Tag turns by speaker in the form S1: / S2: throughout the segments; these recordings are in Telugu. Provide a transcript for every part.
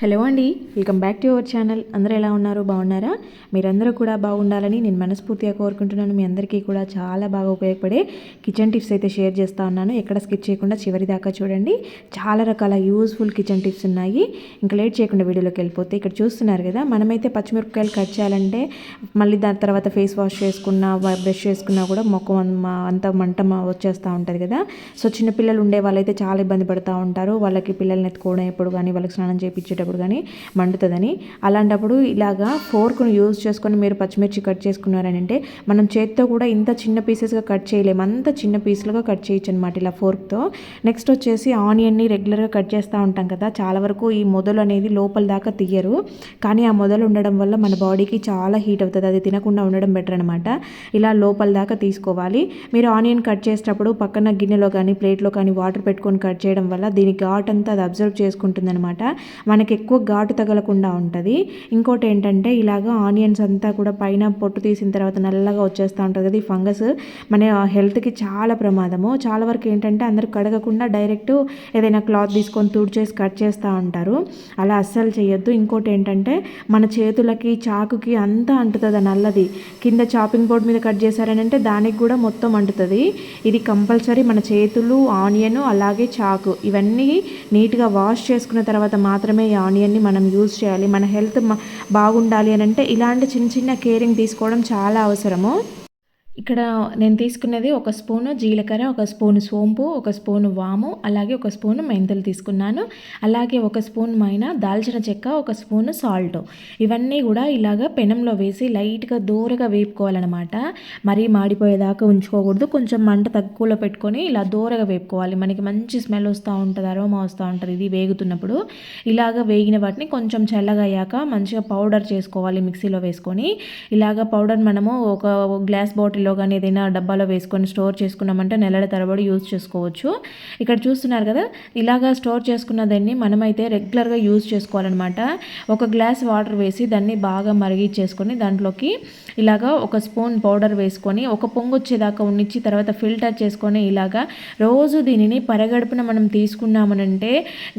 S1: హలో అండి welcome back to our channel. అందరూ ఎలా ఉన్నారు? బాగున్నారా? మీరందరూ కూడా బాగుండాలని నేను మనస్ఫూర్తిగా కోరుకుంటున్నాను. మీ అందరికీ కూడా చాలా బాగా ఉపయోగపడే కిచెన్ టిప్స్ అయితే షేర్ చేస్తూ ఉన్నాను. ఎక్కడ స్కిప్ చేయకుండా చివరి దాకా చూడండి. చాలా రకాల యూస్ఫుల్ కిచెన్ టిప్స్ ఉన్నాయి. ఇంకా లేట్ చేయకుండా వీడియోలోకి వెళ్ళిపోతే ఇక్కడ చూస్తున్నారు కదా మనమైతే పచ్చిమిరపకాయలు కట్ చేయాలంటే మళ్ళీ దాని తర్వాత ఫేస్ వాష్ చేసుకున్నా బ్రష్ చేసుకున్నా కూడా మొక్కం అంత మంట వచ్చేస్తూ ఉంటుంది కదా. సో చిన్నపిల్లలు ఉండే వాళ్ళైతే చాలా ఇబ్బంది పడుతూ ఉంటారు. వాళ్ళకి పిల్లల్ని ఎత్తుకోవడం ఎప్పుడు కానీ వాళ్ళకి స్నానం చేయించడం చేసేటప్పుడు కానీ మండుతుందని. అలాంటప్పుడు ఇలాగా ఫోర్క్ను యూజ్ చేసుకొని మీరు పచ్చిమిర్చి కట్ చేసుకున్నారని అంటే మనం చేత్తో కూడా ఇంత చిన్న పీసెస్గా కట్ చేయలేము. అంత చిన్న పీసులుగా కట్ చేయొచ్చు అనమాట ఇలా ఫోర్క్తో. నెక్స్ట్ వచ్చేసి ఆనియన్ని రెగ్యులర్గా కట్ చేస్తూ ఉంటాం కదా చాలా వరకు ఈ మొదలు అనేది లోపల దాకా తీయరు. కానీ ఆ మొదలు ఉండడం వల్ల మన బాడీకి చాలా హీట్ అవుతుంది అది తినకుండా ఉండడం బెటర్ అనమాట. ఇలా లోపల దాకా తీసుకోవాలి. మీరు ఆనియన్ కట్ చేసేటప్పుడు పక్కన గిన్నెలో కానీ ప్లేట్లో కానీ వాటర్ పెట్టుకొని కట్ చేయడం వల్ల దీని ఘాట్ అంతా అది అబ్జర్వ్ చేసుకుంటుంది అనమాట మనకి ఎక్కువ ఘాటు తగలకుండా ఉంటుంది. ఇంకోటి ఏంటంటే ఇలాగ ఆనియన్స్ అంతా కూడా పైన పొట్టు తీసిన తర్వాత నల్లగా వచ్చేస్తూ ఉంటుంది కదా ఈ ఫంగస్. మన హెల్త్కి చాలా ప్రమాదము. చాలా వరకు ఏంటంటే అందరు కడగకుండా డైరెక్ట్ ఏదైనా క్లాత్ తీసుకొని తుడిచేసి కట్ చేస్తూ ఉంటారు. అలా అస్సలు చేయొద్దు. ఇంకోటి ఏంటంటే మన చేతులకి చాకుకి అంతా అంటుతుంది నల్లది. కింద చాపింగ్ బోర్డ్ మీద కట్ చేశారని అంటే దానికి కూడా మొత్తం అంటుతుంది. ఇది కంపల్సరీ మన చేతులు ఆనియన్ అలాగే చాకు. ఇవన్నీ నీట్గా వాష్ చేసుకున్న తర్వాత మాత్రమే ఈ ఆనియన్ని మనం యూజ్ చేయాలి. మన హెల్త్ బాగుండాలి అని అంటే ఇలాంటి చిన్న చిన్న కేరింగ్ తీసుకోవడం చాలా అవసరము. ఇక్కడ నేను తీసుకున్నది ఒక స్పూను జీలకర్ర ఒక స్పూను సోంపు ఒక స్పూను వాము అలాగే ఒక స్పూను మెంతులు తీసుకున్నాను. అలాగే ఒక స్పూన్ మైన దాల్చిన చెక్క ఒక స్పూను సాల్ట్. ఇవన్నీ కూడా ఇలాగ పెనంలో వేసి లైట్గా దూరగా వేపుకోవాలన్నమాట. మరీ మాడిపోయేదాకా ఉంచుకోకూడదు. కొంచెం మంట తక్కువలో పెట్టుకొని ఇలా దూరగా వేపుకోవాలి. మనకి మంచి స్మెల్ వస్తూ ఉంటుంది అరోమా వస్తూ ఉంటుంది ఇది వేగుతున్నప్పుడు. ఇలాగ వేగిన వాటిని కొంచెం చల్లగా అయ్యాక మంచిగా పౌడర్ చేసుకోవాలి మిక్సీలో వేసుకొని. ఇలాగ పౌడర్ మనము ఒక గ్లాస్ బాటిల్ బాటిల్లో కానీ ఏదైనా డబ్బాలో వేసుకొని స్టోర్ చేసుకున్నామంటే నెలల తరబడి యూజ్ చేసుకోవచ్చు. ఇక్కడ చూస్తున్నారు కదా ఇలాగా స్టోర్ చేసుకున్న దాన్ని మనమైతే రెగ్యులర్గా యూజ్ చేసుకోవాలన్నమాట. ఒక గ్లాస్ వాటర్ వేసి దాన్ని బాగా మరిగించేసుకొని దాంట్లోకి ఇలాగా ఒక స్పూన్ పౌడర్ వేసుకొని ఒక పొంగు వచ్చేదాకా ఉన్నిచ్చి తర్వాత ఫిల్టర్ చేసుకొని ఇలాగా రోజు దీనిని పరగడుపున మనం తీసుకున్నామనంటే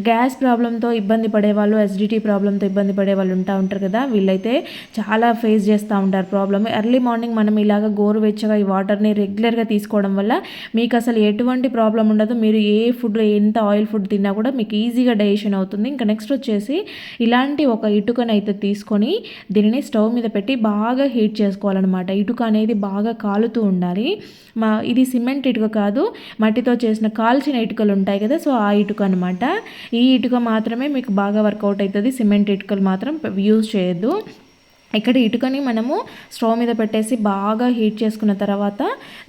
S1: గ్యాస్ ప్రాబ్లంతో ఇబ్బంది పడేవాళ్ళు ఎసిడిటీ ప్రాబ్లంతో ఇబ్బంది పడే వాళ్ళు ఉంటా ఉంటారు కదా. వీళ్ళైతే చాలా ఫేస్ చేస్తూ ఉంటారు ప్రాబ్లమ్. ఎర్లీ మార్నింగ్ మనం ఇలాగ గోరు గోరువెచ్చగా ఈ వాటర్ని రెగ్యులర్గా తీసుకోవడం వల్ల మీకు అసలు ఎటువంటి ప్రాబ్లం ఉండదు. మీరు ఏ ఫుడ్ ఎంత ఆయిల్ ఫుడ్ తిన్నా కూడా మీకు ఈజీగా డైజెషన్ అవుతుంది. ఇంకా నెక్స్ట్ వచ్చేసి ఇలాంటి ఒక ఇటుకనైతే తీసుకొని దీనిని స్టవ్ మీద పెట్టి బాగా హీట్ చేసుకోవాలన్నమాట. ఇటుక అనేది బాగా కాలుతూ ఉండాలి. మా ఇది సిమెంట్ ఇటుక కాదు. మట్టితో చేసిన కాల్చిన ఇటుకలు ఉంటాయి కదా సో ఆ ఇటుక అనమాట ఈ ఇటుక మాత్రమే మీకు బాగా వర్కౌట్ అవుతుంది. సిమెంట్ ఇటుకలు మాత్రం యూజ్ చేయొద్దు. ఇక్కడ ఇటుకని మనము స్టవ్ మీద పెట్టేసి బాగా హీట్ చేసుకున్న తర్వాత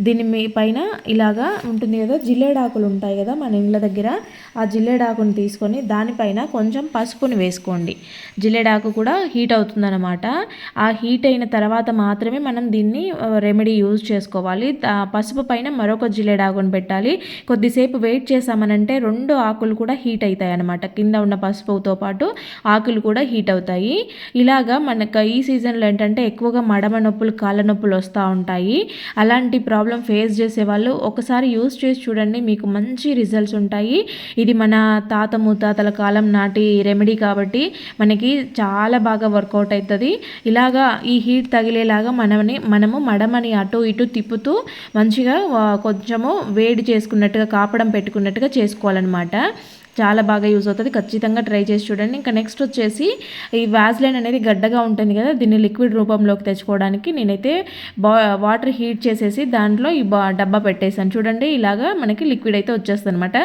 S1: దీని మీ పైన ఇలాగా ఉంటుంది కదా జిల్లేడాకులు ఉంటాయి కదా మన ఇండ్ల దగ్గర ఆ జిల్లేడాకుని తీసుకొని దానిపైన కొంచెం పసుపుని వేసుకోండి. జిల్లేడాకు కూడా హీట్ అవుతుందన్నమాట. ఆ హీట్ అయిన తర్వాత మాత్రమే మనం దీన్ని రెమెడీ యూజ్ చేసుకోవాలి. పసుపు పైన మరొక జిల్లేడాకుని పెట్టాలి. కొద్దిసేపు వెయిట్ చేసామనంటే రెండు ఆకులు కూడా హీట్ అవుతాయి అన్నమాట కింద ఉన్న పసుపుతో పాటు ఆకులు కూడా హీట్ అవుతాయి. ఇలాగా మనకు ఈ సీజన్లో ఏంటంటే ఎక్కువగా మడమ నొప్పులు కాళ్ళ నొప్పులు వస్తూ ఉంటాయి. అలాంటి ప్రాబ్లం ఫేస్ చేసే వాళ్ళు ఒకసారి యూస్ చేసి చూడండి మీకు మంచి రిజల్ట్స్ ఉంటాయి. ఇది మన తాత ముత్తాతల కాలం నాటి రెమెడీ కాబట్టి మనకి చాలా బాగా వర్కౌట్ అవుతుంది. ఇలాగా ఈ హీట్ తగిలేలాగా మనని మనము మడమని అటు ఇటు తిప్పుతూ మంచిగా కొంచెము వేడి చేసుకున్నట్టుగా కాపడం పెట్టుకున్నట్టుగా చేసుకోవాలన్నమాట. చాలా బాగా యూజ్ అవుతుంది. ఖచ్చితంగా ట్రై చేసి చూడండి. ఇంకా నెక్స్ట్ వచ్చేసి ఈ వ్యాజ్లైన్ అనేది గడ్డగా ఉంటుంది కదా దీన్ని లిక్విడ్ రూపంలోకి తెచ్చుకోవడానికి నేనైతే బా వాటర్ హీట్ చేసేసి దాంట్లో ఈ బా డబ్బా పెట్టేసాను చూడండి ఇలాగా మనకి లిక్విడ్ అయితే వచ్చేస్తుంది అనమాట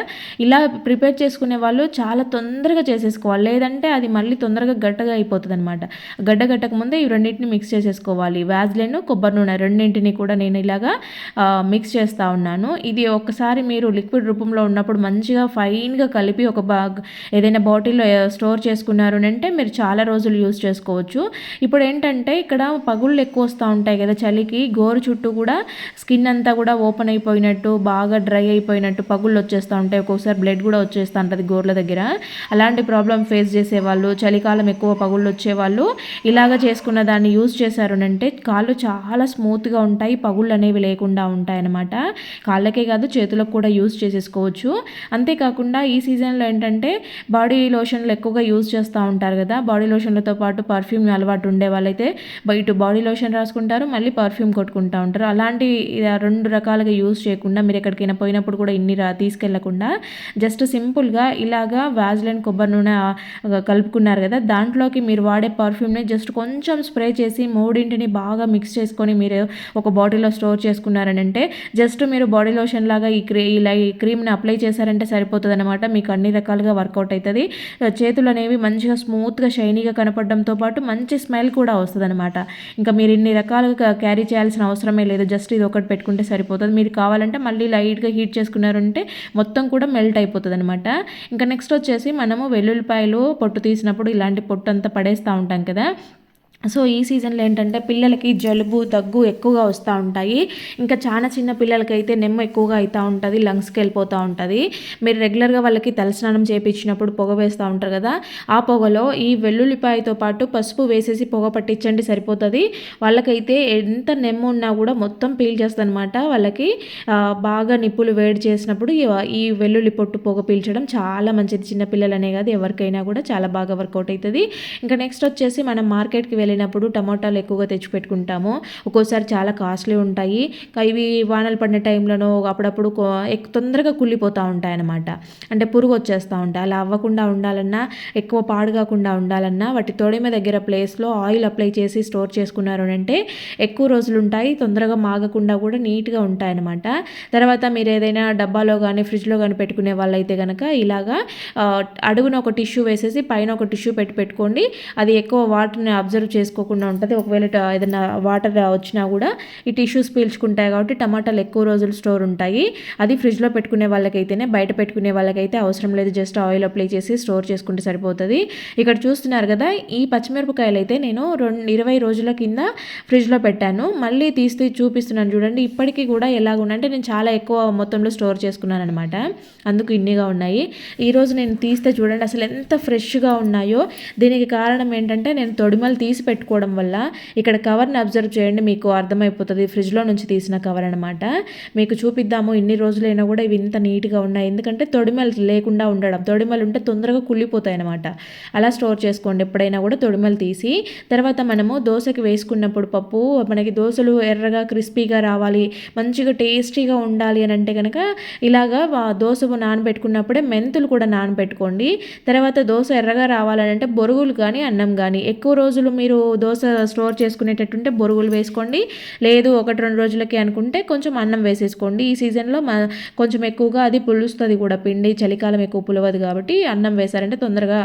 S1: ఇలా ప్రిపేర్ చేసుకునే వాళ్ళు చాలా తొందరగా చేసేసుకోవాలి. లేదంటే అది మళ్ళీ తొందరగా గడ్డగా అయిపోతుంది అనమాట గడ్డ గట్టక ముందే ఈ రెండింటిని మిక్స్ చేసేసుకోవాలి. వ్యాజ్లైన్ కొబ్బరి నూనె రెండింటిని కూడా నేను ఇలాగా మిక్స్ చేస్తూ ఉన్నాను. ఇది ఒకసారి మీరు లిక్విడ్ రూపంలో ఉన్నప్పుడు మంచిగా ఫైన్గా కలిపి ఒక బాగ్ ఏదైనా బాటిల్లో స్టోర్ చేసుకున్నారు అంటే మీరు చాలా రోజులు యూజ్ చేసుకోవచ్చు. ఇప్పుడు ఏంటంటే ఇక్కడ పగుళ్ళు ఎక్కువ వస్తూ ఉంటాయి కదా చలికి గోరు చుట్టూ కూడా స్కిన్ అంతా కూడా ఓపెన్ అయిపోయినట్టు బాగా డ్రై అయిపోయినట్టు పగుళ్ళు వచ్చేస్తూ ఉంటాయి. ఒక్కొక్కసారి బ్లడ్ కూడా వచ్చేస్తూ ఉంటుంది గోర్ల దగ్గర. అలాంటి ప్రాబ్లం ఫేస్ చేసేవాళ్ళు చలికాలం ఎక్కువ పగుళ్ళు వచ్చేవాళ్ళు ఇలాగ చేసుకున్న దాన్ని యూజ్ చేశారు అంటే కాళ్ళు చాలా స్మూత్గా ఉంటాయి పగుళ్ళు అనేవి లేకుండా ఉంటాయి అన్నమాట కాళ్ళకే కాదు చేతులకు కూడా యూజ్ చేసేసుకోవచ్చు. అంతేకాకుండా ఈ సీజన్ సీజన్లో ఏంటంటే బాడీ లోషన్లు ఎక్కువగా యూజ్ చేస్తూ ఉంటారు కదా. బాడీ లోషన్లతో పాటు పర్ఫ్యూమ్ అలవాటు ఉండే వాళ్ళైతే బయట బాడీ లోషన్ రాసుకుంటారు మళ్ళీ పర్ఫ్యూమ్ కొట్టుకుంటూ ఉంటారు. అలాంటి రెండు రకాలుగా యూజ్ చేయకుండా మీరు ఎక్కడికైనా పోయినప్పుడు కూడా ఇన్ని రా తీసుకెళ్ళకుండా జస్ట్ సింపుల్గా ఇలాగా వ్యాజ్లైన్ కొబ్బరి నూనె కలుపుకున్నారు కదా. దాంట్లోకి మీరు వాడే పర్ఫ్యూమ్ని జస్ట్ కొంచెం స్ప్రే చేసి మూడింటిని బాగా మిక్స్ చేసుకొని మీరు ఒక బాటిల్లో స్టోర్ చేసుకున్నారని అంటే జస్ట్ మీరు బాడీ లోషన్ లాగా ఈ క్రీ ఇలా ఈ క్రీమ్ని అప్లై చేశారంటే సరిపోతుంది అనమాట మీకు అన్ని రకాలుగా వర్కౌట్ అవుతుంది. చేతులు అనేవి మంచిగా స్మూత్గా షైనీగా కనపడడంతో పాటు మంచి స్మెల్ కూడా వస్తుంది అనమాట ఇంకా మీరు ఇన్ని రకాలుగా క్యారీ చేయాల్సిన అవసరమే లేదు. జస్ట్ ఇది ఒకటి పెట్టుకుంటే సరిపోతుంది. మీరు కావాలంటే మళ్ళీ లైట్గా హీట్ చేసుకున్నారంటే మొత్తం కూడా మెల్ట్ అయిపోతుంది అనమాట ఇంకా నెక్స్ట్ వచ్చేసి మనము వెల్లుల్లిపాయలు పొట్టు తీసినప్పుడు ఇలాంటి పొట్టు అంతా పడేస్తూ ఉంటాం కదా. సో ఈ సీజన్లో ఏంటంటే పిల్లలకి జలుబు దగ్గు ఎక్కువగా వస్తూ ఉంటాయి. ఇంకా చాలా చిన్న పిల్లలకైతే నెమ్మ ఎక్కువగా అవుతూ ఉంటుంది లంగ్స్కి వెళ్ళిపోతూ ఉంటుంది. మీరు రెగ్యులర్గా వాళ్ళకి తలస్నానం చేయించినప్పుడు పొగ వేస్తూ ఉంటారు కదా ఆ పొగలో ఈ వెల్లుల్లిపాయతో పాటు పసుపు వేసేసి పొగ పట్టించండి సరిపోతుంది. వాళ్ళకైతే ఎంత నెమ్మ ఉన్నా కూడా మొత్తం పీల్చేస్తుంది అనమాట వాళ్ళకి బాగా నిప్పులు వేడి చేసినప్పుడు ఈ వెల్లుల్లి పొట్టు పొగ పీల్చడం చాలా మంచిది. చిన్నపిల్లలనే కాదు ఎవరికైనా కూడా చాలా బాగా వర్కౌట్ అవుతుంది ఇంకా నెక్స్ట్ వచ్చేసి మనం మార్కెట్కి వెళ్ళి వెళ్ళినప్పుడు టమాటాలు ఎక్కువగా తెచ్చిపెట్టుకుంటాము. ఒక్కోసారి చాలా కాస్ట్లీ ఉంటాయి. ఇవి వానలు పడిన టైంలోనో అప్పుడప్పుడు తొందరగా కుళ్ళిపోతూ ఉంటాయి అన్నమాట అంటే పురుగు వచ్చేస్తూ ఉంటాయి. అలా అవ్వకుండా ఉండాలన్నా ఎక్కువ పాడు కాకుండా ఉండాలన్నా వాటి తొడిమ దగ్గర ప్లేస్లో ఆయిల్ అప్లై చేసి స్టోర్ చేసుకున్నారు అంటే ఎక్కువ రోజులు ఉంటాయి. తొందరగా మాగకుండా కూడా నీట్గా ఉంటాయి అన్నమాట తర్వాత మీరు ఏదైనా డబ్బాలో కానీ ఫ్రిడ్జ్లో కానీ పెట్టుకునే వాళ్ళైతే కనుక ఇలాగా అడుగున ఒక టిష్యూ వేసేసి పైన ఒక టిష్యూ పెట్టి పెట్టుకోండి. అది ఎక్కువ వాటర్ని అబ్జర్వ్ చేసుకోకుండా ఉంటుంది. ఒకవేళ ఏదైనా వాటర్ వచ్చినా కూడా ఈ టిష్యూస్ పీల్చుకుంటాయి కాబట్టి టమాటాలు ఎక్కువ రోజులు స్టోర్ ఉంటాయి. అది ఫ్రిడ్జ్లో పెట్టుకునే వాళ్ళకైతేనే బయట పెట్టుకునే వాళ్ళకైతే అవసరం లేదు. జస్ట్ ఆయిల్ అప్లై చేసి స్టోర్ చేసుకుంటే సరిపోతుంది. ఇక్కడ చూస్తున్నారు కదా ఈ పచ్చిమిరపకాయలు అయితే నేను రెండు ఇరవై రోజుల కింద ఫ్రిడ్జ్లో పెట్టాను. మళ్ళీ తీస్తే చూపిస్తున్నాను చూడండి. ఇప్పటికీ కూడా ఎలాగుందంటే నేను చాలా ఎక్కువ మొత్తంలో స్టోర్ చేసుకున్నాను అనమాట అందుకు ఇన్నిగా ఉన్నాయి. ఈరోజు నేను తీస్తే చూడండి అసలు ఎంత ఫ్రెష్గా ఉన్నాయో. దీనికి కారణం ఏంటంటే నేను తొడిమలు తీసి పెట్టుకోవడం వల్ల ఇక్కడ కవర్ని అబ్జర్వ్ చేయండి మీకు అర్థమైపోతుంది. ఫ్రిడ్జ్లో నుంచి తీసిన కవర్ అనమాట మీకు చూపిద్దాము ఇన్ని రోజులైనా కూడా ఇవి ఇంత నీట్గా ఉన్నాయి. ఎందుకంటే తొడిమలు లేకుండా ఉండడం తొడిమలు ఉంటే తొందరగా కుళ్ళిపోతాయి అనమాట అలా స్టోర్ చేసుకోండి ఎప్పుడైనా కూడా తొడిమలు తీసి. తర్వాత మనము దోశకి వేసుకున్నప్పుడు పప్పు మనకి దోశలు ఎర్రగా క్రిస్పీగా రావాలి మంచిగా టేస్టీగా ఉండాలి అని అంటే కనుక ఇలాగా దోశ నానబెట్టుకున్నప్పుడే మెంతులు కూడా నానబెట్టుకోండి. తర్వాత దోశ ఎర్రగా రావాలని అంటే బొరుగులు కానీ అన్నం కానీ ఎక్కువ రోజులు మీరు దోశ స్టోర్ చేసుకునేటట్టుంటే బొరుగులు వేసుకోండి. లేదు ఒకటి రెండు రోజులకి అనుకుంటే కొంచెం అన్నం వేసేసుకోండి. ఈ సీజన్లో కొంచెం ఎక్కువగా అది పులుస్తుంది కూడా. పిండి చలికాలం ఎక్కువ పులవదు కాబట్టి అన్నం వేశారంటే తొందరగా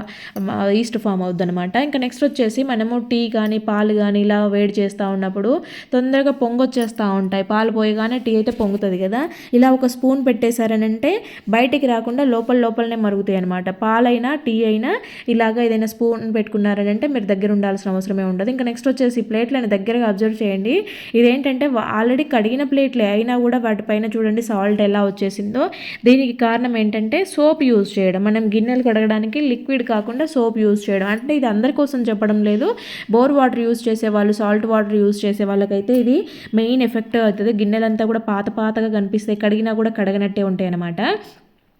S1: ఈస్ట్ ఫామ్ అవుద్ది అనమాట ఇంకా నెక్స్ట్ వచ్చేసి మనము టీ కానీ పాలు కానీ ఇలా వేడి చేస్తూ ఉన్నప్పుడు తొందరగా పొంగొచ్చేస్తూ ఉంటాయి. పాలు పోయగానే టీ అయితే పొంగుతుంది కదా. ఇలా ఒక స్పూన్ పెట్టేశారనంటే బయటికి రాకుండా లోపల లోపలనే మరుగుతాయి అనమాట పాలైనా టీ అయినా ఇలాగ ఏదైనా స్పూన్ పెట్టుకున్నారనంటే మీరు దగ్గర ఉండాల్సిన అవసరం అవసరమే ఉండదు. ఇంకా నెక్స్ట్ వచ్చేసి ప్లేట్లను దగ్గరగా అబ్జర్వ్ చేయండి. ఇదేంటంటే ఆల్రెడీ కడిగిన ప్లేట్లే అయినా కూడా వాటిపైన చూడండి సాల్ట్ ఎలా వచ్చేసిందో. దీనికి కారణం ఏంటంటే సోప్ యూజ్ చేయడం. మనం గిన్నెలు కడగడానికి లిక్విడ్ కాకుండా సోప్ యూజ్ చేయడం. అంటే ఇది అందరి కోసం చెప్పడం లేదు. బోర్ వాటర్ యూజ్ చేసే వాళ్ళు సాల్ట్ వాటర్ యూజ్ చేసే వాళ్ళకైతే ఇది మెయిన్ ఎఫెక్ట్ అవుతుంది. గిన్నెలంతా కూడా పాత పాతగా కనిపిస్తాయి కడిగినా కూడా కడగనట్టే ఉంటాయి అన్నమాట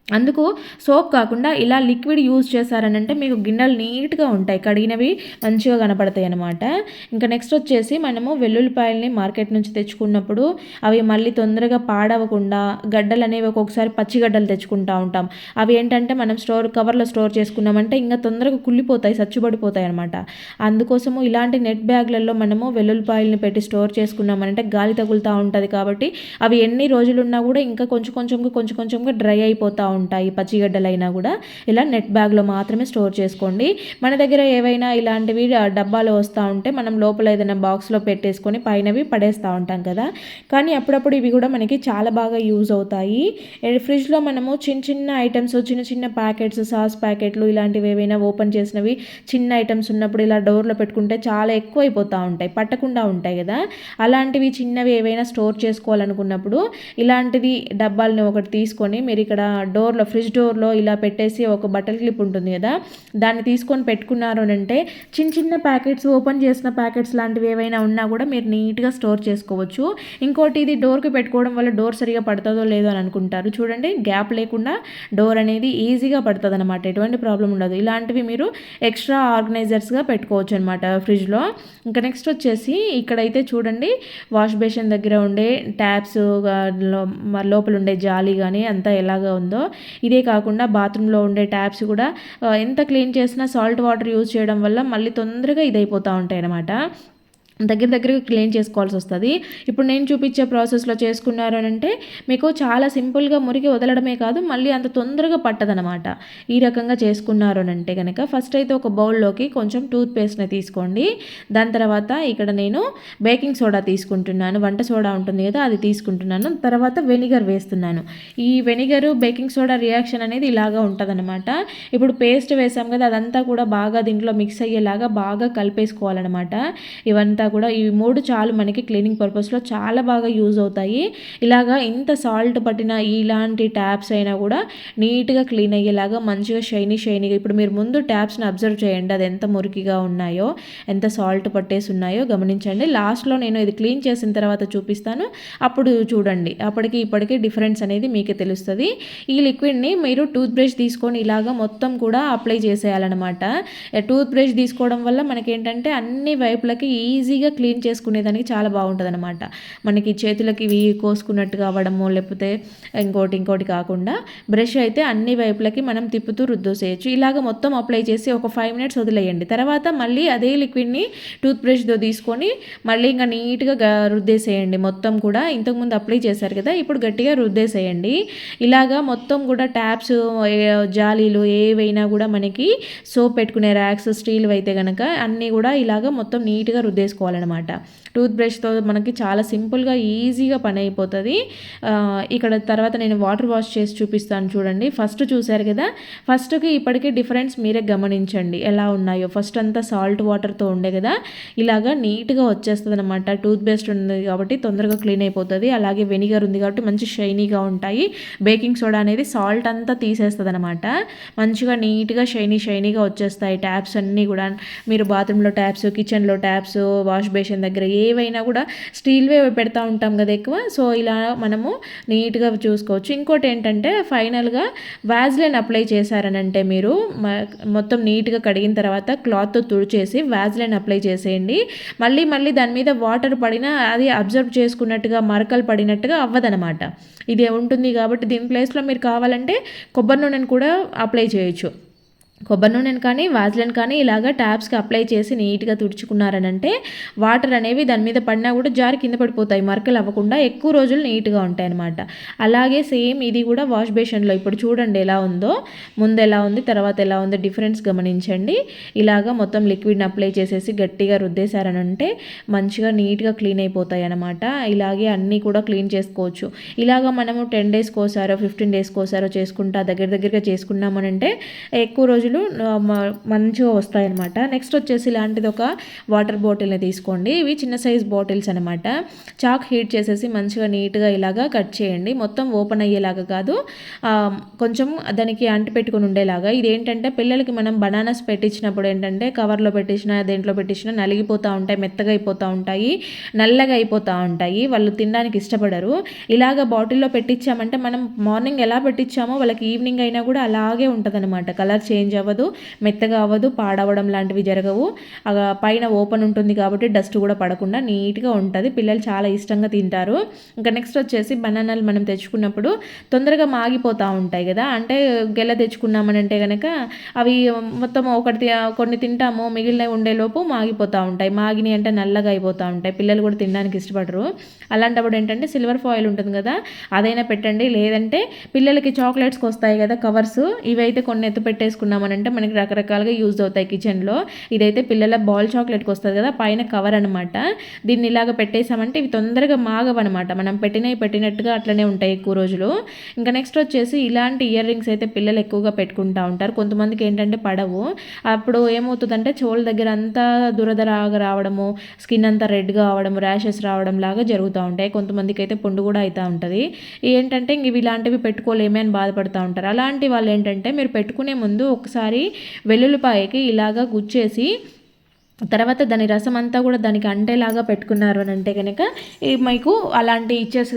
S1: అందుకు సోప్ కాకుండా ఇలా లిక్విడ్ యూజ్ చేశారనంటే మీకు గిన్నెలు నీట్గా ఉంటాయి. కడిగినవి మంచిగా కనపడతాయి అనమాట ఇంకా నెక్స్ట్ వచ్చేసి మనము వెల్లుల్లిపాయల్ని మార్కెట్ నుంచి తెచ్చుకున్నప్పుడు అవి మళ్ళీ తొందరగా పాడవకుండా గడ్డలు అనేవి ఒక్కొక్కసారి పచ్చి గడ్డలు తెచ్చుకుంటూ ఉంటాం. అవి ఏంటంటే మనం స్టోర్ కవర్లో స్టోర్ చేసుకున్నామంటే ఇంకా తొందరగా కుళ్ళిపోతాయి సచ్చుబడిపోతాయి అనమాట అందుకోసము ఇలాంటి నెట్ బ్యాగ్లలో మనము వెల్లుల్లిపాయల్ని పెట్టి స్టోర్ చేసుకున్నామంటే గాలి తగులుతూ ఉంటుంది కాబట్టి అవి ఎన్ని రోజులున్నా కూడా ఇంకా కొంచెం కొంచెంగా కొంచెం కొంచెంగా డ్రై అయిపోతూ ఉంటాయి పచ్చిగడ్డలైనా కూడా ఇలా నెట్ బ్యాగ్లో మాత్రమే స్టోర్ చేసుకోండి. మన దగ్గర ఏవైనా ఇలాంటివి డబ్బాలు వస్తూ ఉంటే మనం లోపల ఏదైనా బాక్స్లో పెట్టేసుకొని పైనవి పడేస్తూ ఉంటాం కదా. కానీ అప్పుడప్పుడు ఇవి కూడా మనకి చాలా బాగా యూజ్ అవుతాయి. ఫ్రిడ్జ్లో మనము చిన్న చిన్న ఐటమ్స్ చిన్న చిన్న ప్యాకెట్స్ సాస్ ప్యాకెట్లు ఇలాంటివి ఏవైనా ఓపెన్ చేసినవి చిన్న ఐటమ్స్ ఉన్నప్పుడు ఇలా డోర్లో పెట్టుకుంటే చాలా ఎక్కువ అయిపోతూ ఉంటాయి పట్టకుండా ఉంటాయి కదా. అలాంటివి చిన్నవి ఏవైనా స్టోర్ చేసుకోవాలనుకున్నప్పుడు ఇలాంటిది డబ్బాలని ఒకటి తీసుకొని మీరు ఇక్కడ డోర్ డోర్లో ఫ్రిడ్జ్ డోర్లో ఇలా పెట్టేసి ఒక బట్టల క్లిప్ ఉంటుంది కదా దాన్ని తీసుకొని పెట్టుకున్నారు అని అంటే చిన్న చిన్న ప్యాకెట్స్ ఓపెన్ చేసిన ప్యాకెట్స్ లాంటివి ఏవైనా ఉన్నా కూడా మీరు నీట్గా స్టోర్ చేసుకోవచ్చు. ఇంకోటి ఇది డోర్కి పెట్టుకోవడం వల్ల డోర్ సరిగా పడుతుందో లేదో అని అనుకుంటారు. చూడండి గ్యాప్ లేకుండా డోర్ అనేది ఈజీగా పడుతుంది అనమాట ఎటువంటి ప్రాబ్లం ఉండదు. ఇలాంటివి మీరు ఎక్స్ట్రా ఆర్గనైజర్స్గా పెట్టుకోవచ్చు అనమాట ఫ్రిడ్జ్లో. ఇంకా నెక్స్ట్ వచ్చేసి ఇక్కడైతే చూడండి వాష్ బేసిన్ దగ్గర ఉండే ట్యాప్స్ లోపల ఉండే జాలి కానీ అంతా ఎలాగా ఉందో ఇదే కాకుండా బాత్రూంలో ఉండే ట్యాప్స్ కూడా ఎంత క్లీన్ చేసినా సాల్ట్ వాటర్ యూజ్ చేయడం వల్ల మళ్ళీ తొందరగా ఇదైపోతూ ఉంటాయి అన్నమాట దగ్గర దగ్గరగా క్లీన్ చేసుకోవాల్సి వస్తుంది. ఇప్పుడు నేను చూపించే ప్రాసెస్లో చేసుకున్నారు అని అంటే మీకు చాలా సింపుల్గా మురికి వదలడమే కాదు మళ్ళీ అంత తొందరగా పట్టదనమాట ఈ రకంగా చేసుకున్నారు అని అంటే కనుక ఫస్ట్ అయితే ఒక బౌల్లోకి కొంచెం టూత్ పేస్ట్ని తీసుకోండి. దాని తర్వాత ఇక్కడ నేను బేకింగ్ సోడా తీసుకుంటున్నాను. వంట సోడా ఉంటుంది కదా అది తీసుకుంటున్నాను. తర్వాత వెనిగర్ వేస్తున్నాను. ఈ వెనిగర్ బేకింగ్ సోడా రియాక్షన్ అనేది ఇలాగా ఉంటుందన్నమాట. ఇప్పుడు పేస్ట్ వేసాం కదా అదంతా కూడా బాగా దీంట్లో మిక్స్ అయ్యేలాగా బాగా కలిపేసుకోవాలన్నమాట. ఇవంతా కూడా ఈ మూడు చాలు మనకి క్లీనింగ్ పర్పస్లో చాలా బాగా యూజ్ అవుతాయి. ఇలాగా ఇంత సాల్ట్ పట్టిన ఇలాంటి ట్యాప్స్ అయినా కూడా నీట్గా క్లీన్ అయ్యేలాగా మంచిగా షైనీ షైనీగా ఇప్పుడు మీరు ముందు ట్యాప్స్ని అబ్జర్వ్ చేయండి. అది ఎంత మురికిగా ఉన్నాయో ఎంత సాల్ట్ పట్టేసి ఉన్నాయో గమనించండి. లాస్ట్లో నేను ఇది క్లీన్ చేసిన తర్వాత చూపిస్తాను. అప్పుడు చూడండి. అప్పటికి ఇప్పటికి డిఫరెన్స్ అనేది మీకు తెలుస్తుంది. ఈ లిక్విడ్ని మీరు టూత్ బ్రష్ తీసుకొని ఇలాగా మొత్తం కూడా అప్లై చేసేయాలన్నమాట. టూత్ బ్రష్ తీసుకోవడం వల్ల మనకేంటంటే అన్ని వైపులకి ఈజీ ఈజీగా క్లీన్ చేసుకునేదానికి చాలా బాగుంటుంది అనమాట మనకి చేతులకి ఇవి కోసుకున్నట్టుగా అవ్వడము లేకపోతే ఇంకోటి ఇంకోటి కాకుండా బ్రష్ అయితే అన్ని వైపులకి మనం తిప్పుతూ రుద్దేసేయచ్చు. ఇలాగ మొత్తం అప్లై చేసి ఒక ఫైవ్ మినిట్స్ వదిలేయండి. తర్వాత మళ్ళీ అదే లిక్విడ్ని టూత్ బ్రష్తో తీసుకొని మళ్ళీ ఇంకా నీట్గా రుద్దేసేయండి. మొత్తం కూడా ఇంతకుముందు అప్లై చేశారు కదా ఇప్పుడు గట్టిగా రుద్దేసేయండి. ఇలాగా మొత్తం కూడా ట్యాప్స్ జాలీలు ఏవైనా కూడా మనకి సోప్ పెట్టుకునే ర్యాక్స్ స్టీల్ అయితే కనుక అన్నీ కూడా ఇలాగ మొత్తం నీట్గా రుద్దేసుకోవాలి. చేసుకోవాలన్నమాట టూత్ బ్రష్తో మనకి చాలా సింపుల్గా ఈజీగా పని అయిపోతుంది. ఇక్కడ తర్వాత నేను వాటర్ వాష్ చేసి చూపిస్తాను చూడండి. ఫస్ట్ చూశారు కదా? ఫస్ట్కి ఇప్పటికీ డిఫరెన్స్ మీరే గమనించండి. ఎలా ఉన్నాయో. ఫస్ట్ అంతా సాల్ట్ వాటర్తో ఉండే కదా? ఇలాగా నీట్గా వచ్చేస్తుంది అనమాట టూత్ పేస్ట్ ఉంది కాబట్టి తొందరగా క్లీన్ అయిపోతుంది. అలాగే వెనిగర్ ఉంది కాబట్టి మంచి షైనీగా ఉంటాయి. బేకింగ్ సోడా అనేది సాల్ట్ అంతా తీసేస్తుంది అనమాట మంచిగా నీట్గా షైనీ షైనీగా వచ్చేస్తాయి ట్యాప్స్ అన్నీ కూడా. మీరు బాత్రూంలో ట్యాప్స్ కిచెన్లో ట్యాప్స్ వాష్ బేసిన్ దగ్గర ఏవైనా కూడా స్టీల్వే పెడతా ఉంటాం కదా ఎక్కువ. సో ఇలా మనము నీట్గా చూసుకోవచ్చు. ఇంకోటి ఏంటంటే ఫైనల్గా వ్యాజ్లైన్ అప్లై చేశారనంటే మీరు మొత్తం నీట్గా కడిగిన తర్వాత క్లాత్తో తుడిచేసి వ్యాజ్లైన్ అప్లై చేసేయండి. మళ్ళీ మళ్ళీ దాని మీద వాటర్ పడినా అది అబ్జర్వ్ చేసుకున్నట్టుగా మరకలు పడినట్టుగా అవ్వదనమాట ఇది ఉంటుంది కాబట్టి దీని ప్లేస్లో మీరు కావాలంటే కొబ్బరి నూనెను కూడా అప్లై చేయొచ్చు. కొబ్బరి నూనెను కానీ వాజ్లను కానీ ఇలాగ ట్యాప్స్కి అప్లై చేసి నీట్గా తుడుచుకున్నారనంటే వాటర్ అనేవి దాని మీద పడినా కూడా జారి కింద పడిపోతాయి. మరకలు అవ్వకుండా ఎక్కువ రోజులు నీట్గా ఉంటాయి అనమాట అలాగే సేమ్ ఇది కూడా వాష్ బేషన్లో. ఇప్పుడు చూడండి ఎలా ఉందో. ముందు ఎలా ఉంది తర్వాత ఎలా ఉంది డిఫరెన్స్ గమనించండి. ఇలాగ మొత్తం లిక్విడ్ని అప్లై చేసేసి గట్టిగా రుద్దేశారనంటే మంచిగా నీట్గా క్లీన్ అయిపోతాయి అనమాట ఇలాగే అన్నీ కూడా క్లీన్ చేసుకోవచ్చు. ఇలాగ మనము టెన్ డేస్కి ఒకసారో ఫిఫ్టీన్ డేస్కి ఒకసారో చేసుకుంటా దగ్గర దగ్గరగా చేసుకున్నామనంటే ఎక్కువ రోజులు రోజులు మంచిగా వస్తాయన్నమాట. నెక్స్ట్ వచ్చేసి ఇలాంటిది ఒక వాటర్ బాటిల్ని తీసుకోండి. ఇవి చిన్న సైజ్ బాటిల్స్ అనమాట చాక్ హీట్ చేసేసి మంచిగా నీట్గా ఇలాగా కట్ చేయండి. మొత్తం ఓపెన్ అయ్యేలాగా కాదు. కొంచెం దానికి అంటి పెట్టుకుని ఉండేలాగా. ఇది ఏంటంటే పిల్లలకి మనం బనానాస్ పెట్టించినప్పుడు ఏంటంటే కవర్లో పెట్టించిన దేంట్లో పెట్టించినా నలిగిపోతూ ఉంటాయి మెత్తగా అయిపోతూ ఉంటాయి నల్లగా అయిపోతూ ఉంటాయి. వాళ్ళు తినడానికి ఇష్టపడరు. ఇలాగ బాటిల్లో పెట్టించామంటే మనం మార్నింగ్ ఎలా పెట్టించామో వాళ్ళకి ఈవినింగ్ అయినా కూడా అలాగే ఉంటుంది కలర్ చేంజ్ అవ్వదు మెత్తగా అవ్వదు పాడవడం లాంటివి జరగవు. పైన ఓపెన్ ఉంటుంది కాబట్టి డస్ట్ కూడా పడకుండా నీట్గా ఉంటుంది. పిల్లలు చాలా ఇష్టంగా తింటారు. ఇంకా నెక్స్ట్ వచ్చేసి బనానాలు మనం తెచ్చుకున్నప్పుడు తొందరగా మాగిపోతూ ఉంటాయి కదా. అంటే గెల తెచ్చుకున్నామని అంటే కనుక అవి మొత్తం ఒకటి కొన్ని తింటాము మిగిలిన ఉండేలోపు మాగిపోతూ ఉంటాయి. మాగిని అంటే నల్లగా అయిపోతూ ఉంటాయి. పిల్లలు కూడా తినడానికి ఇష్టపడరు. అలాంటప్పుడు ఏంటంటే సిల్వర్ ఫాయిల్ ఉంటుంది కదా అదైనా పెట్టండి. లేదంటే పిల్లలకి చాక్లెట్స్కి వస్తాయి కదా కవర్స్ ఇవైతే కొన్ని ఎత్తు పెట్టేసుకున్నామని అని అంటే మనకి రకరకాలుగా యూజ్ అవుతాయి కిచెన్లో. ఇదైతే పిల్లల బాల్ చాక్లెట్కి వస్తుంది కదా పైన కవర్ అనమాట దీన్ని ఇలాగ పెట్టేసామంటే ఇవి తొందరగా మాగవన్నమాట. మనం పెట్టినవి పెట్టినట్టుగా అట్లనే ఉంటాయి ఎక్కువ రోజులు. ఇంకా నెక్స్ట్ వచ్చేసి ఇలాంటి ఇయర్ రింగ్స్ అయితే పిల్లలు ఎక్కువగా పెట్టుకుంటూ ఉంటారు. కొంతమందికి ఏంటంటే పడవు. అప్పుడు ఏమవుతుందంటే చెవుల దగ్గర అంతా దురదరాగా రావడము స్కిన్ అంతా రెడ్గా అవడం ర్యాషెస్ రావడం లాగా జరుగుతూ ఉంటాయి. కొంతమందికి అయితే పుండు కూడా అవుతూ ఉంటుంది. ఏంటంటే ఇంక ఇవి ఇలాంటివి పెట్టుకోలేమే అని బాధపడుతూ ఉంటారు. అలాంటి వాళ్ళు ఏంటంటే మీరు పెట్టుకునే ముందు ఒకసారి వెల్లుల్లిపాయకి ఇలాగా గుచ్చేసి తర్వాత దాని రసం అంతా కూడా దానికి అంటేలాగా పెట్టుకున్నారు అని అంటే కనుక మీకు అలాంటి ఇచ్చేస్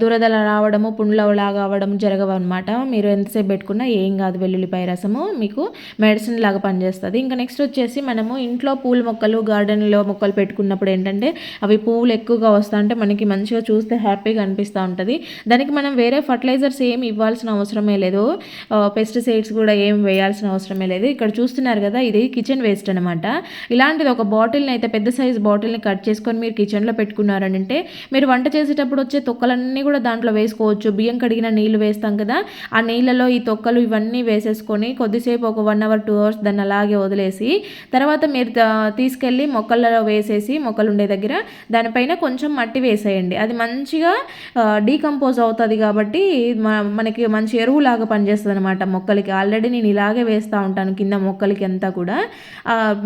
S1: దురదల రావడము పుండ్లలాగా అవ్వడం జరగవు అనమాట మీరు ఎంతసేపు పెట్టుకున్నా ఏం కాదు వెల్లుల్లిపాయ రసము మీకు మెడిసిన్ లాగా పనిచేస్తుంది. ఇంకా నెక్స్ట్ వచ్చేసి మనము ఇంట్లో పూల మొక్కలు గార్డెన్లో మొక్కలు పెట్టుకున్నప్పుడు ఏంటంటే అవి పువ్వులు ఎక్కువగా వస్తూ ఉంటే మనకి మంచిగా చూస్తే హ్యాపీగా అనిపిస్తూ ఉంటుంది. దానికి మనం వేరే ఫర్టిలైజర్స్ ఏమి ఇవ్వాల్సిన అవసరమే లేదు. పెస్టిసైడ్స్ కూడా ఏం వేయాల్సిన అవసరమే లేదు. ఇక్కడ చూస్తున్నారు కదా ఇది కిచెన్ వేస్ట్ అనమాట ఇలాంటిది ఒక బాటిల్ని అయితే పెద్ద సైజ్ బాటిల్ని కట్ చేసుకొని మీరు కిచెన్లో పెట్టుకున్నారనంటే మీరు వంట చేసేటప్పుడు వచ్చే తొక్కలన్నీ కూడా దాంట్లో వేసుకోవచ్చు. బియ్యం కడిగిన నీళ్ళు వేస్తాం కదా ఆ నీళ్ళలో ఈ తొక్కలు ఇవన్నీ వేసేసుకొని కొద్దిసేపు ఒక వన్ అవర్ టూ అవర్స్ దాన్ని అలాగే వదిలేసి తర్వాత మీరు తీసుకెళ్ళి మొక్కలలో వేసేసి మొక్కలు ఉండే దగ్గర దానిపైన కొంచెం మట్టి వేసేయండి. అది మంచిగా డీకంపోజ్ అవుతుంది కాబట్టి మనకి మంచి ఎరువులాగా పనిచేస్తుంది అనమాట మొక్కలకి. ఆల్రెడీ నేను ఇలాగే వేస్తూ ఉంటాను కింద మొక్కలకి అంతా కూడా.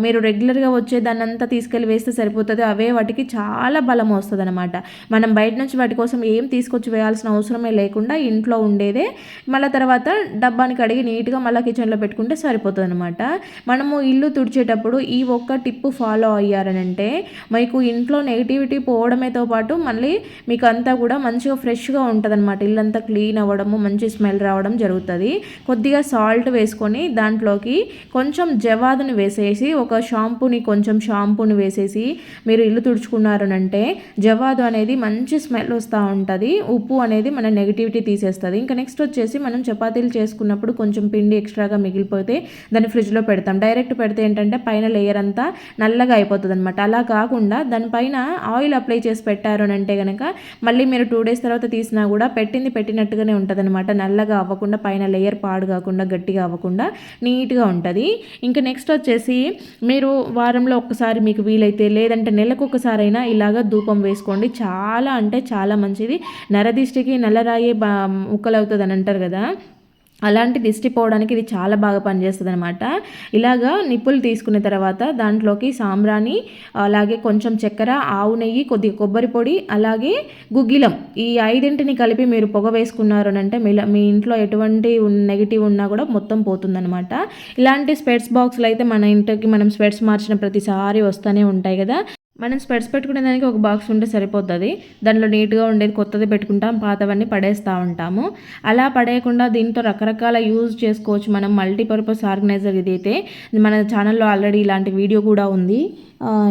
S1: మీరు రెగ్యులర్ రెగ్యులర్గా వచ్చే దాన్ని అంతా తీసుకెళ్ళి వేస్తే సరిపోతుంది. అవే వాటికి చాలా బలం వస్తుంది అనమాట మనం బయట నుంచి వాటి కోసం ఏం తీసుకొచ్చి వేయాల్సిన అవసరమే లేకుండా ఇంట్లో ఉండేదే మళ్ళీ తర్వాత డబ్బాని కడిగి నీట్గా మళ్ళీ కిచెన్లో పెట్టుకుంటే సరిపోతుంది అనమాట మనము ఇల్లు తుడిచేటప్పుడు ఈ ఒక్క టిప్పు ఫాలో అయ్యారనంటే మీకు ఇంట్లో నెగిటివిటీ పోవడమేతో పాటు మళ్ళీ మీకు అంతా కూడా మంచిగా ఫ్రెష్గా ఉంటుంది అనమాట ఇల్లంతా క్లీన్ అవ్వడము మంచి స్మెల్ రావడం జరుగుతుంది. కొద్దిగా సాల్ట్ వేసుకొని దాంట్లోకి కొంచెం జవాదుని వేసేసి ఒక షాంపూ షాంపూని కొంచెం షాంపూని వేసేసి మీరు ఇల్లు తుడుచుకున్నారనంటే జవాదు అనేది మంచి స్మెల్ వస్తూ ఉంటుంది. ఉప్పు అనేది మన నెగిటివిటీ తీసేస్తుంది. ఇంకా నెక్స్ట్ వచ్చేసి మనం చపాతీలు చేసుకున్నప్పుడు కొంచెం పిండి ఎక్స్ట్రాగా మిగిలిపోతే దాన్ని ఫ్రిడ్జ్లో పెడతాం. డైరెక్ట్ పెడితే ఏంటంటే పైన లేయర్ అంతా నల్లగా అయిపోతుంది అనమాట అలా కాకుండా దానిపైన ఆయిల్ అప్లై చేసి పెట్టారు అని అంటే కనుక మళ్ళీ మీరు టూ డేస్ తర్వాత తీసినా కూడా పెట్టింది పెట్టినట్టుగానే ఉంటుంది అనమాట నల్లగా అవ్వకుండా పైన లేయర్ పాడు కాకుండా గట్టిగా అవ్వకుండా నీట్గా ఉంటుంది. ఇంకా నెక్స్ట్ వచ్చేసి మీరు వారంలో ఒక్కసారి మీకు వీలైతే లేదంటే నెలకు ఒకసారైనా ఇలాగ ధూపం వేసుకోండి. చాలా అంటే చాలా మంచిది. నరదిష్టికి నల్లరాయే బా ముక్కలవుతుంది అని అంటారు కదా. అలాంటి దిష్టి పోవడానికి ఇది చాలా బాగా పనిచేస్తుంది అనమాట ఇలాగా నిప్పులు తీసుకున్న తర్వాత దాంట్లోకి సాంబ్రాణి అలాగే కొంచెం చక్కెర ఆవు నెయ్యి కొద్దిగా కొబ్బరి పొడి అలాగే గుగ్గిలం ఈ ఐదింటిని కలిపి మీరు పొగ వేసుకున్నారు అంటే మీ ఇంట్లో ఎటువంటి నెగిటివ్ ఉన్నా కూడా మొత్తం పోతుందనమాట ఇలాంటి స్పెట్స్ బాక్సులు అయితే మన ఇంటికి మనం స్పెట్స్ మార్చిన ప్రతిసారి వస్తూనే ఉంటాయి కదా. మనం స్ప్రెడ్స్ పెట్టుకునే దానికి ఒక బాక్స్ ఉంటే సరిపోతుంది. దానిలో నీట్గా ఉండేది కొత్తది పెట్టుకుంటాం పాతవన్నీ పడేస్తూ ఉంటాము. అలా పడేయకుండా దీంతో రకరకాల యూజ్ చేసుకోవచ్చు మనం మల్టీపర్పస్ ఆర్గనైజర్ ఇదైతే. మన ఛానల్లో ఆల్రెడీ ఇలాంటి వీడియో కూడా ఉంది.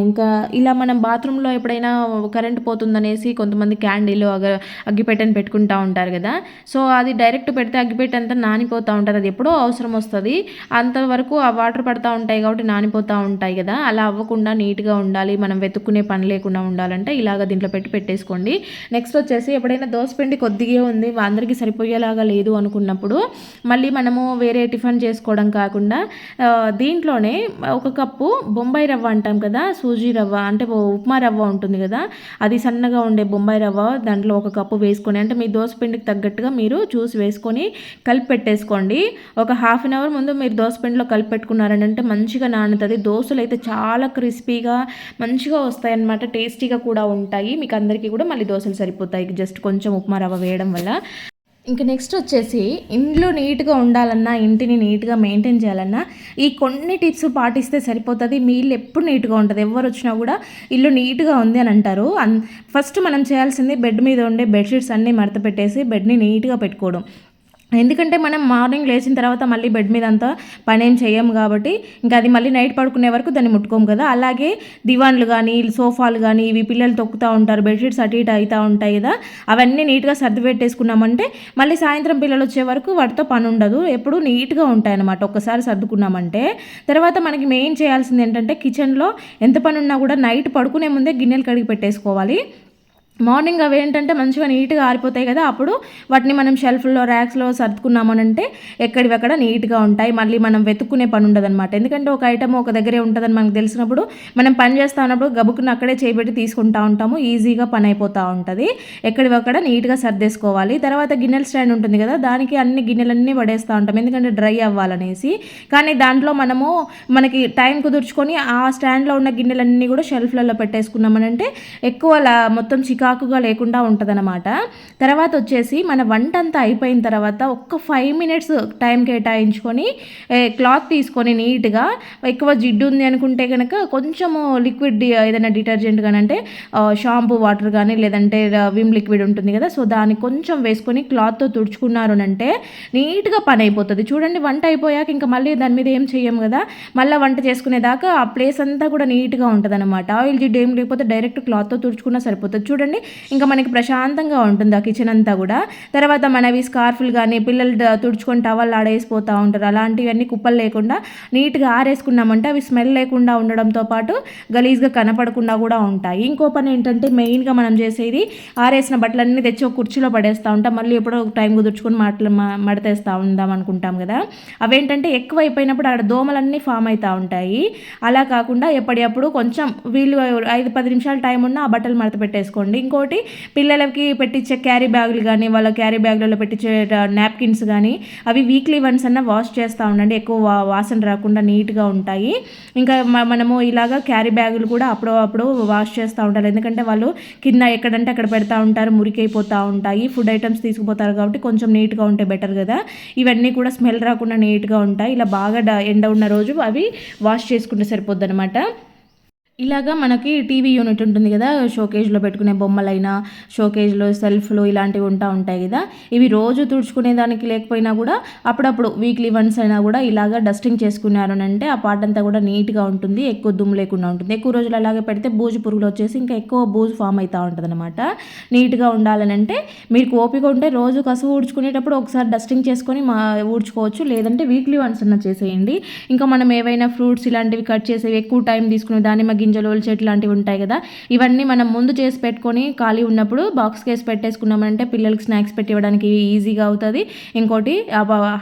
S1: ఇంకా ఇలా మనం బాత్రూంలో ఎప్పుడైనా కరెంట్ పోతుందనేసి కొంతమంది క్యాండిల్ అగ అగ్గిపెట్టని పెట్టుకుంటూ ఉంటారు కదా. సో అది డైరెక్ట్ పెడితే అగ్గిపెట్టె అంతా నానిపోతూ ఉంటుంది అది ఎప్పుడో అవసరం వస్తుంది. అంతవరకు ఆ వాటర్ పడుతూ ఉంటాయి కాబట్టి నానిపోతూ ఉంటాయి కదా. అలా అవ్వకుండా నీట్గా ఉండాలి. మనం వెతుక్కునే పని లేకుండా ఉండాలంటే ఇలాగ దీంట్లో పెట్టి పెట్టేసుకోండి. నెక్స్ట్ వచ్చేసి ఎప్పుడైనా దోసపిండి కొద్దిగా ఉంది అందరికీ సరిపోయేలాగా లేదు అనుకున్నప్పుడు మళ్ళీ మనము వేరే టిఫిన్ చేసుకోవడం కాకుండా దీంట్లోనే ఒక కప్పు బొంబాయి రవ్వ అంటాం కదా సూజీ రవ్వ అంటే ఉప్మా రవ్వ ఉంటుంది కదా అది సన్నగా ఉండే బొంబాయి రవ్వ దాంట్లో ఒక కప్పు వేసుకొని అంటే మీ దోశ పిండికి తగ్గట్టుగా మీరు చూసి వేసుకొని కలిపి పెట్టేసుకోండి. ఒక హాఫ్ అన్ అవర్ ముందు మీరు దోశ పిండిలో కలిపి పెట్టుకున్నారని అంటే మంచిగా నానుతుంది. దోశలు అయితే చాలా క్రిస్పీగా మంచిగా వస్తాయి అన్నమాట టేస్టీగా కూడా ఉంటాయి. మీకు అందరికీ కూడా మళ్ళీ దోశలు సరిపోతాయి. జస్ట్ కొంచెం ఉప్మా రవ్వ వేయడం వల్ల. ఇంకా నెక్స్ట్ వచ్చేసి ఇంట్లో నీట్గా ఉండాలన్నా ఇంటిని నీట్గా మెయింటైన్ చేయాలన్నా ఈ కొన్ని టిప్స్ పాటిస్తే సరిపోతుంది. మీ ఇల్లు ఎప్పుడు నీట్గా ఉంటుంది. ఎవరు వచ్చినా కూడా ఇల్లు నీట్గా ఉంది అని అంటారు. ఫస్ట్ మనం చేయాల్సింది బెడ్ మీద ఉండే బెడ్షీట్స్ అన్నీ మడత పెట్టేసి బెడ్ని నీట్గా పెట్టుకోవడం. ఎందుకంటే మనం మార్నింగ్ లేచిన తర్వాత మళ్ళీ బెడ్ మీద అంతా పని ఏం చేయము కాబట్టి ఇంకా అది మళ్ళీ నైట్ పడుకునే వరకు దాన్ని ముట్టుకోము కదా. అలాగే దివాన్లు కానీ సోఫాలు కానీ ఇవి పిల్లలు తొక్కుతూ ఉంటారు బెడ్షీట్స్ అటు ఇటు అవుతూ ఉంటాయి కదా. అవన్నీ నీట్గా సర్ది పెట్టేసుకున్నామంటే మళ్ళీ సాయంత్రం పిల్లలు వచ్చే వరకు వాటితో పని ఉండదు. ఎప్పుడు నీట్గా ఉంటాయి అనమాట ఒక్కసారి సర్దుకున్నామంటే తర్వాత మనకి మెయిన్ చేయాల్సింది ఏంటంటే కిచెన్లో ఎంత పని ఉన్నా కూడా నైట్ పడుకునే ముందే గిన్నెలు కడిగి పెట్టేసుకోవాలి. మార్నింగ్ అవి ఏంటంటే మంచిగా నీట్గా ఆరిపోతాయి కదా అప్పుడు వాటిని మనం షెల్ఫ్లో ర్యాక్స్లో సర్దుకున్నామనంటే ఎక్కడివక్కడ నీట్గా ఉంటాయి. మళ్ళీ మనం వెతుక్కునే పని ఉండదన్నమాట. ఎందుకంటే ఒక ఐటమ్ ఒక దగ్గరే ఉంటుందని మనకు తెలిసినప్పుడు మనం పని చేస్తా ఉన్నప్పుడు గబుకుని అక్కడే చేయబెట్టి తీసుకుంటా ఉంటాము. ఈజీగా పని అయిపోతూ ఉంటుంది. ఎక్కడివక్కడ నీట్గా సర్దేసుకోవాలి. తర్వాత గిన్నెల స్టాండ్ ఉంటుంది కదా దానికి అన్ని గిన్నెలన్నీ పడేస్తూ ఉంటాం. ఎందుకంటే డ్రై అవ్వాలనేసి. కానీ దాంట్లో మనము మనకి టైం కుదుర్చుకొని ఆ స్టాండ్లో ఉన్న గిన్నెలన్నీ కూడా షెల్ఫ్లలో పెట్టేసుకున్నామనంటే ఎక్కువ మొత్తం చికా చికాకుగా లేకుండా ఉంటుందన్నమాట. తర్వాత వచ్చేసి మన వంట అంతా అయిపోయిన తర్వాత ఒక్క ఫైవ్ మినిట్స్ టైం కేటాయించుకొని క్లాత్ తీసుకొని నీట్గా ఎక్కువ జిడ్డు ఉంది అనుకుంటే కనుక కొంచెము లిక్విడ్ ఏదైనా డిటర్జెంట్ కానీ అంటే షాంపూ వాటర్ కానీ లేదంటే విమ్ లిక్విడ్ ఉంటుంది కదా సో దాన్ని కొంచెం వేసుకొని క్లాత్తో తుడుచుకున్నారు అంటే నీట్గా పని అయిపోతుంది. చూడండి వంట అయిపోయాక ఇంకా మళ్ళీ దాని మీద ఏం చేయము కదా మళ్ళీ వంట చేసుకునేదాకా ఆ ప్లేస్ అంతా కూడా నీట్గా ఉంటుంది అనమాట ఆయిల్ జిడ్డు ఏం లేకపోతే డైరెక్ట్ క్లాత్తో తుడుచుకున్నా సరిపోతుంది. చూడండి ఇంకా మనకి ప్రశాంతంగా ఉంటుంది ఆ కిచెన్ అంతా కూడా. తర్వాత మనవి స్కార్ఫులు కానీ పిల్లలు తుడుచుకొని టవల్ ఆడేసిపోతూ ఉంటారు. అలాంటివన్నీ కుప్పలు లేకుండా నీట్గా ఆరేసుకున్నామంటే అవి స్మెల్ లేకుండా ఉండడంతో పాటు గలీజ్గా కనపడకుండా కూడా ఉంటాయి. ఇంకో పని ఏంటంటే మెయిన్గా మనం చేసేది ఆరేసిన బట్టలన్నీ తెచ్చి ఒక కుర్చీలో పడేస్తూ ఉంటాం. మళ్ళీ ఎప్పుడో ఒక టైం కుదుర్చుకొని మాటలు మడతేస్తూ ఉందాం అనుకుంటాం కదా. అవేంటంటే ఎక్కువ అయిపోయినప్పుడు అక్కడ దోమలన్నీ ఫామ్ అవుతూ ఉంటాయి. అలా కాకుండా ఎప్పటికప్పుడు కొంచెం వీళ్ళు ఐదు పది నిమిషాలు టైం ఉన్న ఆ బట్టలు మడత పెట్టేసుకోండి. ఇంకోటి పిల్లలకి పెట్టించే క్యారీ బ్యాగులు కానీ వాళ్ళ క్యారీ బ్యాగులలో పెట్టించే నాప్కిన్స్ కానీ అవి వీక్లీ వన్స్ అన్న వాష్ చేస్తూ ఉండండి. ఎక్కువ వాసన రాకుండా నీట్గా ఉంటాయి. ఇంకా మనము ఇలాగా క్యారీ బ్యాగులు కూడా అప్పుడు అప్పుడు వాష్ చేస్తూ ఉంటారు ఎందుకంటే వాళ్ళు కింద ఎక్కడంటే అక్కడ పెడతా ఉంటారు మురికైపోతూ ఉంటాయి. ఫుడ్ ఐటమ్స్ తీసుకుపోతారు కాబట్టి కొంచెం నీట్గా ఉంటే బెటర్ కదా. ఇవన్నీ కూడా స్మెల్ రాకుండా నీట్గా ఉంటాయి. ఇలా బాగా ఎండ ఉన్న రోజు అవి వాష్ చేసుకుంటే సరిపోద్ది అనమాట ఇలాగా మనకి టీవీ యూనిట్ ఉంటుంది కదా షోకేజ్లో పెట్టుకునే బొమ్మలైనా షోకేజ్లో సెల్ఫ్లు ఇలాంటివి ఉంటా ఉంటాయి కదా. ఇవి రోజు తుడుచుకునే దానికి లేకపోయినా కూడా అప్పుడప్పుడు వీక్లీ వన్స్ అయినా కూడా ఇలాగా డస్టింగ్ చేసుకున్నారు అంటే ఆ పాట అంతా కూడా నీట్గా ఉంటుంది ఎక్కువ దుమ్ము లేకుండా ఉంటుంది. ఎక్కువ రోజులు అలాగే పెడితే బూజు పురుగులు వచ్చేసి ఇంకా ఎక్కువ బూజు ఫామ్ అవుతూ ఉంటుంది అనమాట నీట్గా ఉండాలని అంటే మీకు ఓపిక ఉంటే రోజు కసువు ఊడ్చుకునేటప్పుడు ఒకసారి డస్టింగ్ చేసుకొని మా ఊడ్చుకోవచ్చు. లేదంటే వీక్లీ వన్స్ అన్న చేసేయండి. ఇంకా మనం ఏవైనా ఫ్రూట్స్ ఇలాంటివి కట్ చేసేవి ఎక్కువ టైం తీసుకునే దానిమ్మ గింజలు చెట్లు లాంటివి ఉంటాయి కదా ఇవన్నీ మనం ముందు చేసి పెట్టుకొని ఖాళీ ఉన్నప్పుడు బాక్స్ కేసి పెట్టేసుకున్నామంటే పిల్లలకి స్నాక్స్ పెట్టి ఇవ్వడానికి ఈజీగా అవుతుంది. ఇంకోటి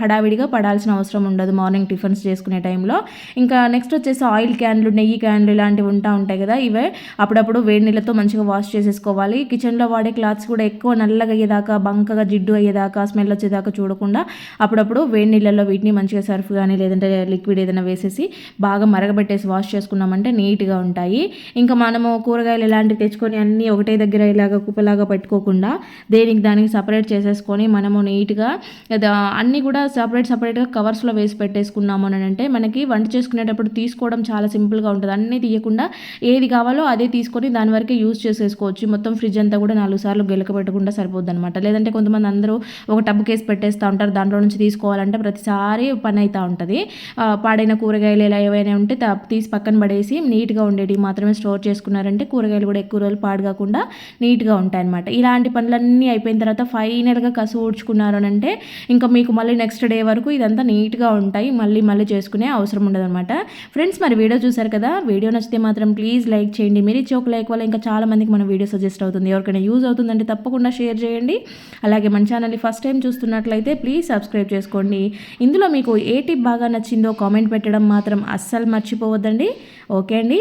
S1: హడావిడిగా పడాల్సిన అవసరం ఉండదు మార్నింగ్ టిఫిన్స్ చేసుకునే టైంలో ఇంకా నెక్స్ట్ వచ్చేసి ఆయిల్ క్యాన్లు నెయ్యి క్యాన్లు ఇలాంటివి ఉంటా ఉంటాయి కదా ఇవే అప్పుడప్పుడు వేడి నీళ్ళతో మంచిగా వాష్ చేసేసుకోవాలి. కిచెన్లో వాడే క్లాత్స్ కూడా ఎక్కువ నల్లగా అయ్యేదాకా బంకగా జిడ్డు అయ్యేదాకా స్మెల్ వచ్చేదాకా చూడకుండా అప్పుడప్పుడు వేడి నీళ్ళల్లో వీటిని మంచిగా సర్ఫ్ కానీ లేదంటే లిక్విడ్ ఏదైనా వేసేసి బాగా మరగబెట్టేసి వాష్ చేసుకున్నామంటే నీట్గా ఉంటుంది ఉంటాయి. ఇంకా మనము కూరగాయలు ఇలాంటివి తెచ్చుకొని అన్నీ ఒకటే దగ్గర ఇలాగ కుప్పలాగా పెట్టుకోకుండా దేనికి దానికి సపరేట్ చేసేసుకొని మనము నీట్గా అన్నీ కూడా సపరేట్ సపరేట్గా కవర్స్లో వేసి పెట్టేసుకున్నాము అని అంటే మనకి వంట చేసుకునేటప్పుడు తీసుకోవడం చాలా సింపుల్గా ఉంటుంది. అన్నీ తీయకుండా ఏది కావాలో అదే తీసుకొని దాని వరకే యూజ్ చేసేసుకోవచ్చు. మొత్తం ఫ్రిడ్జ్ అంతా కూడా నాలుగు సార్లు గెలక పెట్టకుండా సరిపోద్ది అనమాట లేదంటే కొంతమంది అందరూ ఒక టబ్ కేసు పెట్టేస్తూ ఉంటారు. దాంట్లో నుంచి తీసుకోవాలంటే ప్రతిసారి పని అవుతూ ఉంటుంది. పాడైన కూరగాయలు ఇలా ఏవైనా ఉంటే తీసి పక్కన పడేసి నీట్గా ఉండేవి మాత్రమే స్టోర్ చేసుకున్నారంటే కూరగాయలు కూడా ఎక్కువ రోజులు పాడు కాకుండా నీట్గా ఉంటాయి అనమాట ఇలాంటి పనులన్నీ అయిపోయిన తర్వాత ఫైనల్గా కసు ఊడ్చుకున్నారు అంటే ఇంకా మీకు మళ్ళీ నెక్స్ట్ డే వరకు ఇదంతా నీట్గా ఉంటాయి. మళ్ళీ మళ్ళీ చేసుకునే అవసరం ఉండదన్నమాట. ఫ్రెండ్స్ మరి వీడియో చూసారు కదా? వీడియో నచ్చితే మాత్రం ప్లీజ్ లైక్ చేయండి. మీరు ఇచ్చే ఒక లైక్ వల్ల ఇంకా చాలా మందికి మన వీడియో సజెస్ట్ అవుతుంది. ఎవరికైనా యూజ్ అవుతుందంటే తప్పకుండా షేర్ చేయండి. అలాగే మన ఛానల్ని ఫస్ట్ టైం చూస్తున్నట్లయితే ప్లీజ్ సబ్స్క్రైబ్ చేసుకోండి. ఇందులో మీకు ఏ టిప్ బాగా నచ్చిందో కామెంట్ పెట్టడం మాత్రం అస్సలు మర్చిపోవద్దండి. ఓకే అండి?